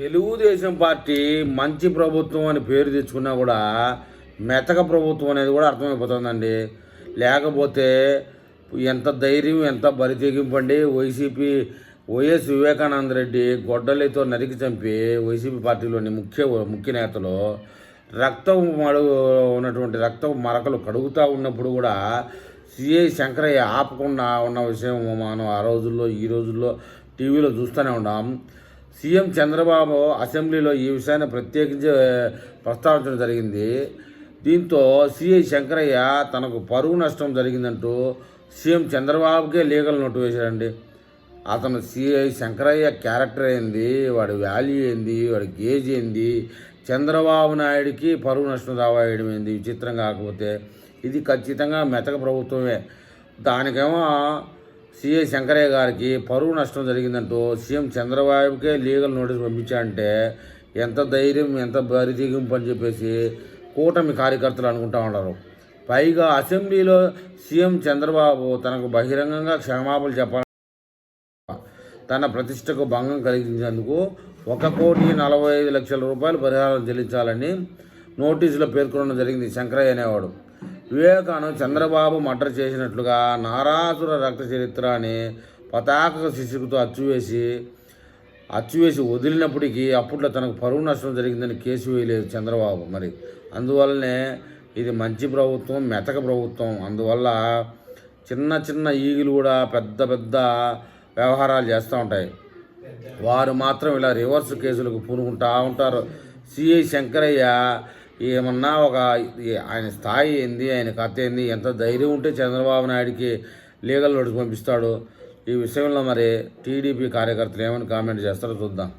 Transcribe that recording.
Telugu Desam party మంచి ప్రభుత్వం అని పేరు తెచ్చుకున్నా కూడా మెతక ప్రభుత్వం అనేది కూడా అర్థమైపోతుందండి. లేకపోతే ఎంత ధైర్యం ఎంత బరి తెగింపండి వైసీపీ వైఎస్ వివేకానంద రెడ్డి గొడ్డలితో నరికి చంపి వైసీపీ పార్టీలోని ముఖ్య ముఖ్య నేతలు రక్తం మడుగు ఉన్నటువంటి రక్తం మరకలు కడుగుతూ ఉన్నప్పుడు కూడా సిఐ శంకరయ్య ఆపకుండా ఉన్న విషయం మనం ఆ రోజుల్లో ఈ రోజుల్లో టీవీలో చూస్తూనే ఉన్నాం. సీఎం చంద్రబాబు అసెంబ్లీలో ఈ విషయాన్ని ప్రత్యేకించి ప్రస్తావించడం జరిగింది. దీంతో సిఐ శంకరయ్య తనకు పరువు నష్టం జరిగిందంటూ సీఎం చంద్రబాబుకే లీగల్ నోటు వేశాడండి. అతను సిఐ శంకరయ్య క్యారెక్టర్ ఏంది వాడి వాల్యూ ఏంది వాడి గేజ్ ఏంది చంద్రబాబు నాయుడికి పరువు నష్టం రావాయడం ఏంది విచిత్రం కాకపోతే ఇది ఖచ్చితంగా మెతక ప్రభుత్వమే. దానికేమో సిఐ శంకరయ్య గారికి పరువు నష్టం జరిగిందంటూ సీఎం చంద్రబాబుకే లీగల్ నోటీస్ పంపించాడంటే ఎంత ధైర్యం ఎంత బరితీగింపు అని చెప్పేసి కూటమి కార్యకర్తలు అనుకుంటా ఉన్నారు. పైగా అసెంబ్లీలో సీఎం చంద్రబాబు తనకు బహిరంగంగా క్షమాపణలు చెప్పాలి తన ప్రతిష్టకు భంగం కలిగించేందుకు ఒక కోటి నలభై ఐదు లక్షల రూపాయలు పరిహారం చెల్లించాలని నోటీసులో పేర్కొనడం జరిగింది శంకరయ్య అనేవాడు. వివేకాను చంద్రబాబు మటర్ చేసినట్లుగా నారాసుర రక్త చరిత్ర అని పతాక శిశుకుతో అచ్చువేసి అచ్చువేసి వదిలినప్పటికీ అప్పట్లో తనకు పరువు నష్టం జరిగిందని కేసు వేయలేదు చంద్రబాబు మరి. అందువల్లనే ఇది మంచి ప్రభుత్వం మెతక ప్రభుత్వం. అందువల్ల చిన్న చిన్న ఈగులు కూడా పెద్ద పెద్ద వ్యవహారాలు చేస్తూ ఉంటాయి. వారు మాత్రం ఇలా రివర్స్ కేసులకు పూనుకుంటా ఉంటారు. సిఐ శంకరయ్య ఏమన్నా ఒక ఆయన స్థాయి ఏంది ఆయన కథ ఏంది ఎంత ధైర్యం ఉంటే చంద్రబాబు నాయుడికి లీగల్ నోటీస్ పంపిస్తాడు. ఈ విషయంలో మరి టీడీపీ కార్యకర్తలు ఏమని కామెంట్ చేస్తారో చూద్దాం.